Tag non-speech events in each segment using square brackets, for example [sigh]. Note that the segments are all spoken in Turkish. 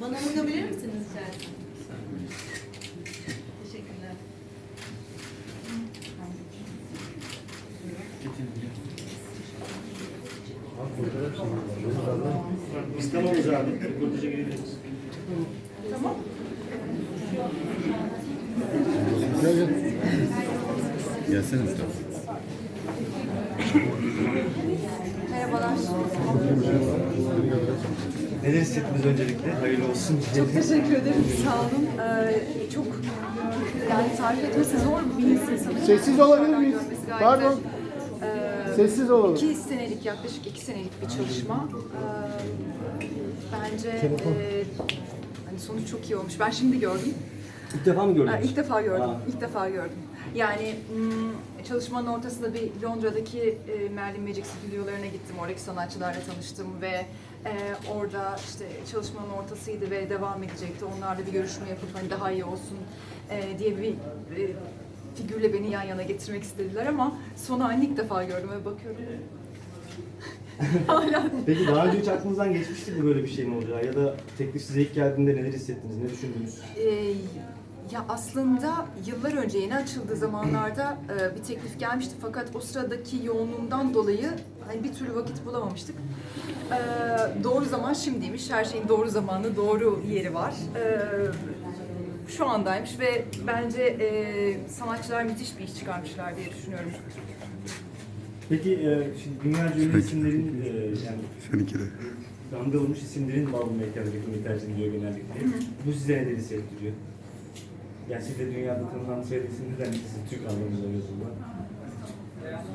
Bana oynayabilir misiniz? Teşekkürler. Biz tamamız abi. Tamam. Gelsene Mustafa. Merhabalar. Neler hissettiniz öncelikle? Hayırlı olsun. Çok teşekkür ederim. Sağ olun. Ee, çok yani tarif etmesi zor bir insan. Sessiz olabilir miyiz? Pardon. de, e, Sessiz olalım. İki senelik yaklaşık iki senelik bir çalışma. Ee, bence e, hani sonuç çok iyi olmuş. Ben şimdi gördüm. İlk defa mı Ha, İlk defa gördüm. Aa. İlk defa gördüm. Yani hmm, çalışmanın ortasında bir Londra'daki e, Merlin Magic stüdyolarına gittim. Oradaki sanatçılarla tanıştım ve e, orada işte çalışmanın ortasıydı ve devam edecekti. Onlarla bir görüşme yapıp hani daha iyi olsun e, diye bir figürle beni yan yana getirmek istediler ama son halini ilk defa gördüm ve bakıyorum. [laughs] Hala Peki daha önce hiç aklınızdan geçmişti mi böyle bir şeyin olacağı? Ya da teklif size ilk geldiğinde neler hissettiniz, ne düşündünüz? Ee, ya aslında yıllar önce yeni açıldığı zamanlarda e, bir teklif gelmişti fakat o sıradaki yoğunluğundan dolayı hani bir türlü vakit bulamamıştık. Ee, doğru zaman şimdiymiş. Her şeyin doğru zamanı, doğru yeri var. Ee, şu andaymış ve bence e, sanatçılar müthiş bir iş çıkarmışlar diye düşünüyorum. Peki e, şimdi dünyaca ünlü isimlerin e, yani Seninki de. damga vurmuş isimlerin balon mekanındaki tercih ediliyor genellikle. Bu size neler hissettiriyor? Yani siz de dünyada tanınan sayılı isimlerden birisi Türk anlamında yazılma.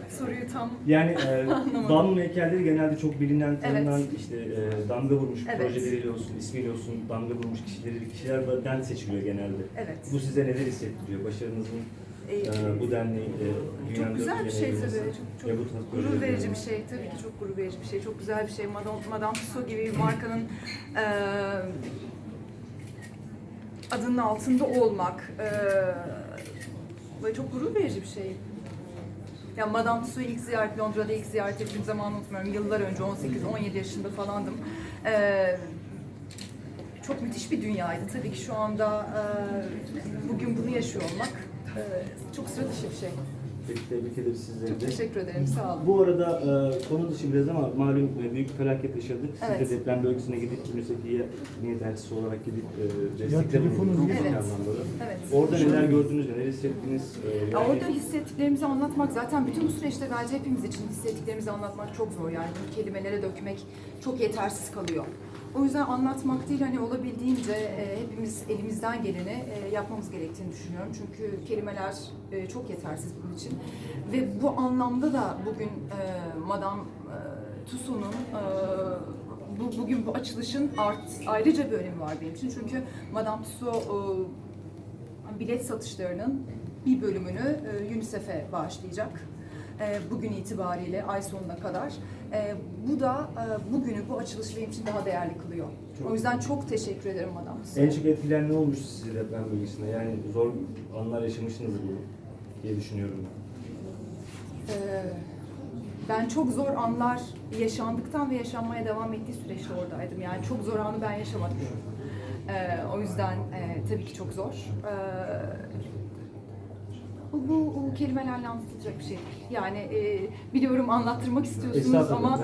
Soruyu tam Yani e, [laughs] Anlamadım. Heykelleri genelde çok bilinen, tanınan işte e, damga vurmuş Evet. projeleriyle olsun, ismiyle olsun, damga vurmuş kişileri, kişilerden seçiliyor genelde. evet. Bu size neler hissettiriyor? Başarınızın Ee, e, bu denli e, Çok dünyanın güzel dört bir şey tabii. Çok, çok bu tarz gurur projeleri- verici bir şey. Tabii ki çok gurur verici bir şey. Çok güzel bir şey. Madame, Madame Tussauds gibi bir markanın eee adının altında olmak eee ve çok gurur verici bir şey. Ya Madame Tussauds'u ilk ziyaret, Londra'da ilk ziyaret ettiğim zaman unutmuyorum. Yıllar önce 18-17 yaşında falandım. Eee çok müthiş bir dünyaydı. Tabii ki şu anda eee, bugün bunu yaşıyor olmak eee, çok sıra dışı bir şey. Peki tebrik ederiz sizleri Çok de. teşekkür ederim. Sağ olun. Bu arada e, konu dışı biraz ama malum e, büyük bir felaket yaşadık. Siz Evet. de deprem bölgesine gidip UNICEF'e niyet elçisi olarak gidip e, Ya destekle telefonunuz bulundunuz Evet. Evet. Orada neler gördünüz, neler hissettiniz? E, Ya yani- orada hissettiklerimizi anlatmak zaten bütün bu süreçte bence hepimiz için hissettiklerimizi anlatmak çok zor yani bunu kelimelere dökmek çok yetersiz kalıyor. O yüzden anlatmak değil hani olabildiğince e, hepimiz elimizden geleni e, yapmamız gerektiğini düşünüyorum. Çünkü kelimeler e, çok yetersiz bunun için. Ve bu anlamda da bugün e, Madame e, Tussauds'un e, bu, bugün bu açılışın art, ayrıca bir önemi var benim için. Çünkü Madame Tussauds e, bilet satışlarının bir bölümünü e, UNICEF'e bağışlayacak. E, bugün itibariyle ay sonuna kadar. E, bu da e, bugünü, bu açılışı benim için daha değerli kılıyor. Çok o yüzden çok teşekkür ederim Madame En Tussauds. çok etkilen ne olmuş sizi deprem bölgesinde? Yani zor anlar yaşamışsınızdır bu diye düşünüyorum. E, ben çok zor anlar yaşandıktan ve yaşanmaya devam ettiği süreçte oradaydım. Yani çok zor anı ben yaşamadım. E, o yüzden e, tabii ki çok zor. E, bu, bu, kelimelerle anlatılacak bir şey değil. Yani e, biliyorum anlattırmak istiyorsunuz ama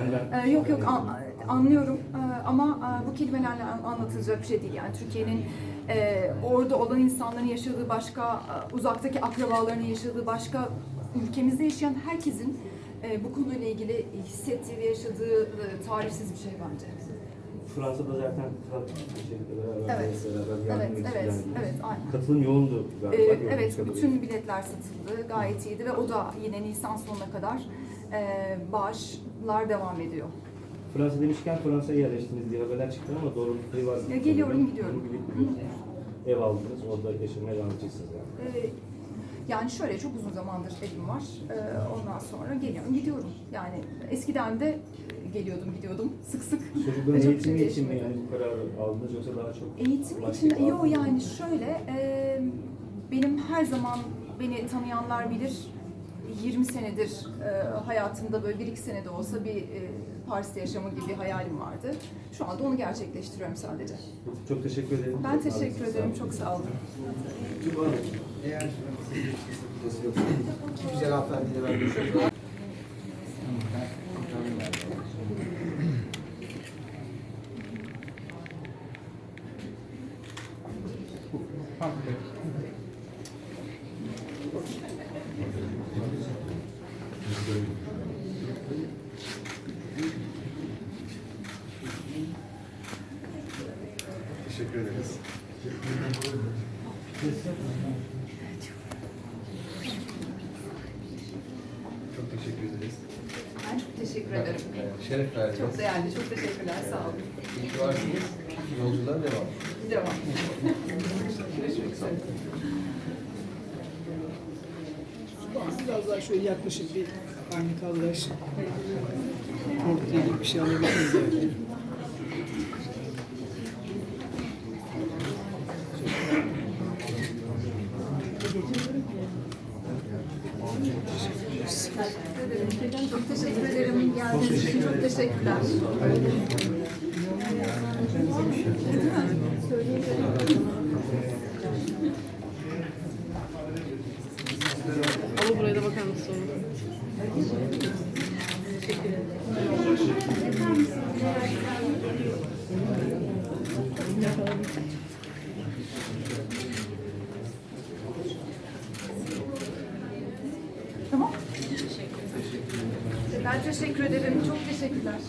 e, yok yok an- anlıyorum E, ama e, bu kelimelerle an- anlatılacak bir şey değil. Yani Türkiye'nin e, orada olan insanların yaşadığı başka, e, uzaktaki akrabalarının yaşadığı başka, ülkemizde yaşayan herkesin e, bu konuyla ilgili hissettiği ve yaşadığı e, tarifsiz bir şey bence. Fransa'da zaten şeyle beraber, Evet. beraber Evet, evet, evet, aynen. Katılım yoğundu galiba. Ee, evet, kadarıyla. bütün biletler satıldı. Gayet iyiydi ve o da yine Nisan sonuna kadar e, bağışlar devam ediyor. Fransa demişken Fransa'ya yerleştiniz diye haberler çıktı ama doğru bir şey var. mı? Ya geliyorum, gidiyorum. Ev aldınız, orada yaşamaya devam edeceksiniz yani. Ee, yani şöyle çok uzun zamandır evim var. Ee, ondan sonra geliyorum, gidiyorum. Yani eskiden de geliyordum, gidiyordum sık sık. Çocukların çok eğitimi şey için mi yani bu kararı aldınız yoksa daha çok Eğitim için yok mı? yani şöyle e, benim her zaman beni tanıyanlar bilir. 20 senedir e, hayatımda böyle bir iki senede olsa bir e, Paris'te yaşama gibi bir hayalim vardı. Şu anda onu gerçekleştiriyorum sadece. Çok teşekkür ederim. Ben teşekkür ederim. Çok sağ olun. Eğer iki güzel hanımefendiyle ben. Teşekkür ederiz. Çok teşekkür ederiz. Ben çok teşekkür ederim. Ee, Şeref verdiniz. Çok değerli. Çok teşekkürler. Sağ olun. İyi ki varsınız. Yolculuğa devam. Devam. [laughs] Görüşmek üzere. Biraz daha şöyle yaklaşık bir aynı kadraj portrelik bir şey alabiliriz belki. Çok teşekkür ederim. Geldiğiniz için çok teşekkürler. Ama buraya da bakar mısın? Tamam. Ben teşekkür ederim. Çok teşekkürler.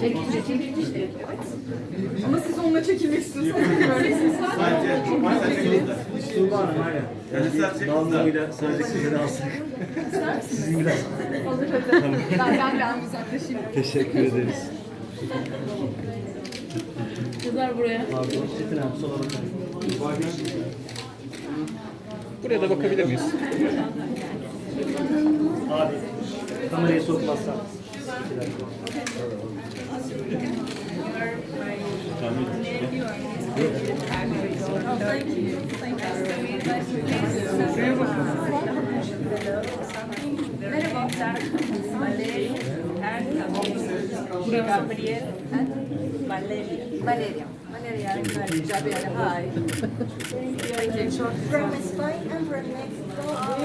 Çekici, çekici. Ama siz onunla çekilmek istiyorsanız böylesiniz. Tuğba Hanım aynen. Yani Balmumuyla sadece sizleri alsak. Sizin biraz. Olur hadi. Ben, ben, ben uzaklaşayım. Teşekkür ederiz. Kızlar buraya. Pardon, Çetin abi sola bakalım. Buraya da bakabilir miyiz? Abi, kamerayı sokmazsan. Merhaba. Gabriel. Valeria. Valeria. Valeria. Gabriela. Hi. from Spain and from Mexico.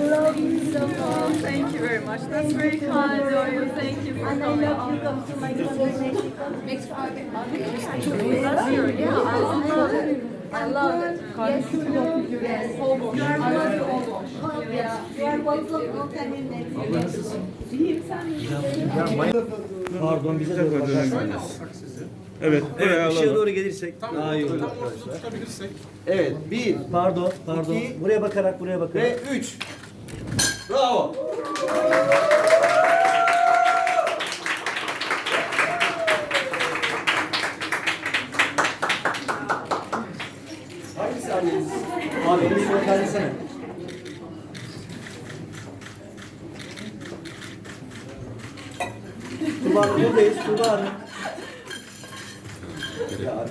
Thank you very much. That's very kind of you. Thank you for And I coming. love you come to my country Mexico. Mexico. Yeah, I love it. I love it. Yes, you know. Yes, almost. I love you almost. Yeah. You are welcome. Welcome in Mexico. Pardon, bize Bu de tarafa bakarsan. dönebiliriz. Evet, Evet, alalım. doğru gelirsek daha iyi olur arkadaşlar. Evet, bir Pardon, pardon. İki. Buraya bakarak, buraya bakarak. ve üç. Bravo. Hangi sahneniz? Abi elini şöyle kaldırsana. Tuğba Hanım buradayız, Tuğba Hanım. Ya,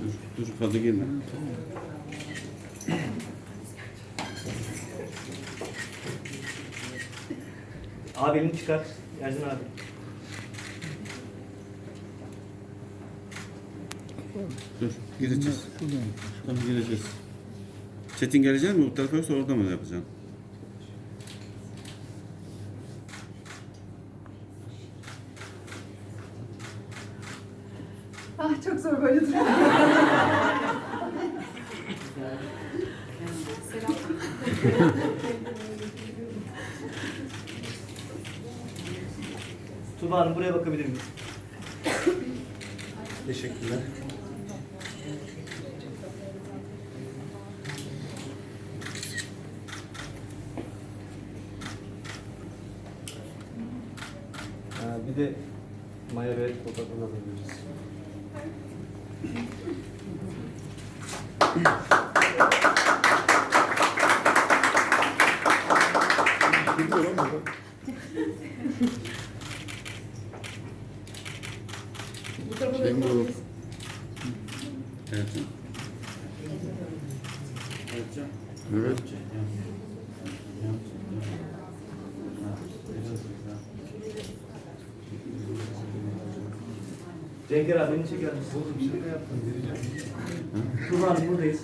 Dur, dur fazla girme. Abi elini çıkar. Ercan abi. Dur, gireceğiz. Tamam gireceğiz. Çetin gelecek mi bu tarafa yoksa orada mı yapacaksın? Ah çok zor böyle duruyor. [laughs] Tuğba Hanım buraya bakabilir miyiz? Teşekkürler. Ha, bir de Maya ve Coca-Cola alabiliriz. Gidiyor lan baba. Bu tarafa da Cengo. yapabiliriz. Ercan. Ercan. Evet. Cenker abi beni çeker misin? Oğlum şaka yaptım. Dur abi buradayız.